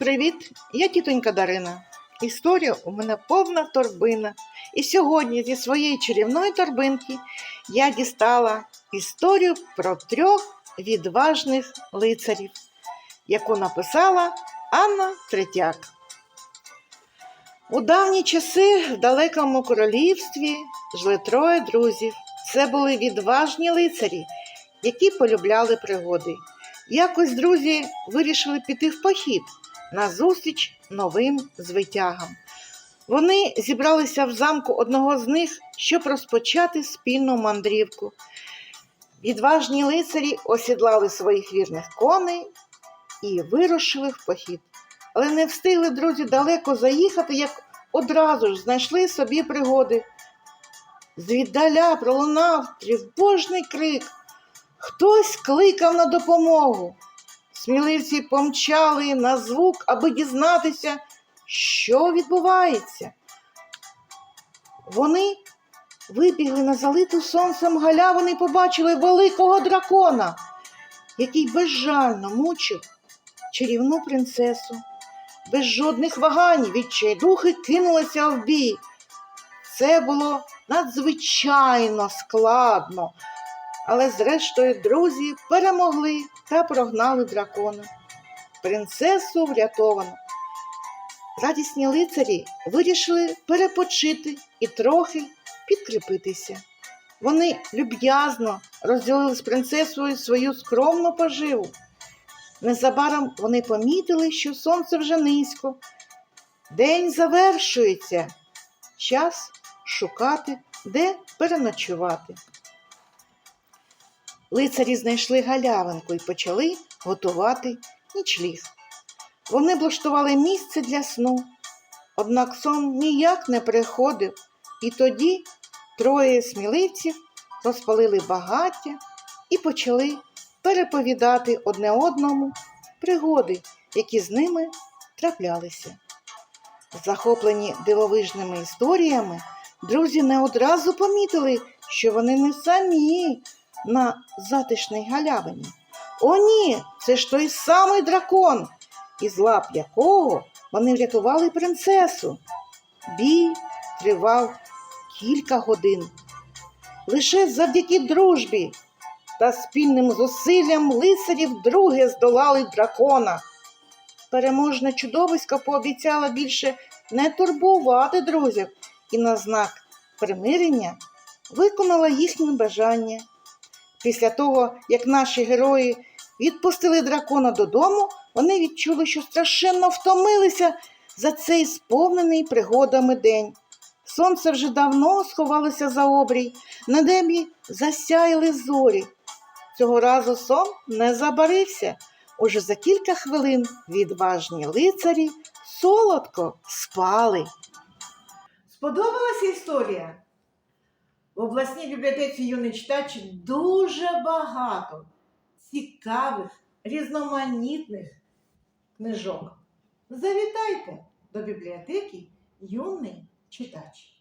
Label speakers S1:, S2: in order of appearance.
S1: Привіт, я тітонька Дарина. Історія у мене повна торбина. І сьогодні зі своєї чарівної торбинки я дістала історію про трьох відважних лицарів, яку написала Анна Третяк. У давні часи в далекому королівстві жили троє друзів. Це були відважні лицарі, які полюбляли пригоди. Якось друзі вирішили піти в похід назустріч новим звитягам. Вони зібралися в замку одного з них, щоб розпочати спільну мандрівку. Відважні лицарі осідлали своїх вірних коней і вирушили в похід. Але не встигли друзі далеко заїхати, як одразу ж знайшли собі пригоди. Звіддаля пролунав тривожний крик. Хтось кликав на допомогу. Сміливці помчали на звук, аби дізнатися, що відбувається. Вони вибігли на залиту сонцем галявину і побачили великого дракона, який безжально мучив чарівну принцесу. Без жодних вагань відчайдухи кинулися в бій. Це було надзвичайно складно, але зрештою друзі перемогли та прогнали дракона. Принцесу врятовано. Радісні лицарі вирішили перепочити і трохи підкріпитися. Вони люб'язно розділили з принцесою свою скромну поживу. Незабаром вони помітили, що сонце вже низько. День завершується. Час шукати, де переночувати. Лицарі знайшли галявинку і почали готувати нічліг. Вони облаштували місце для сну, однак сон ніяк не приходив, і тоді троє сміливців розпалили багаття і почали переповідати одне одному пригоди, які з ними траплялися. Захоплені дивовижними історіями, друзі не одразу помітили, що вони не самі на затишній галявині. О, ні, це ж той самий дракон, із лап якого вони врятували принцесу. Бій тривав кілька годин. Лише завдяки дружбі та спільним зусиллям лицарів друге здолали дракона. Переможне чудовисько пообіцяло більше не турбувати друзів і на знак примирення виконала їхнє бажання. Після того, як наші герої відпустили дракона додому, вони відчули, що страшенно втомилися за цей сповнений пригодами день. Сонце вже давно сховалося за обрій, на небі засяяли зорі. Цього разу сон не забарився. Уже за кілька хвилин відважні лицарі солодко спали. Сподобалася історія? В обласній бібліотеці юний читач дуже багато цікавих, різноманітних книжок. Завітайте до бібліотеки юний читач.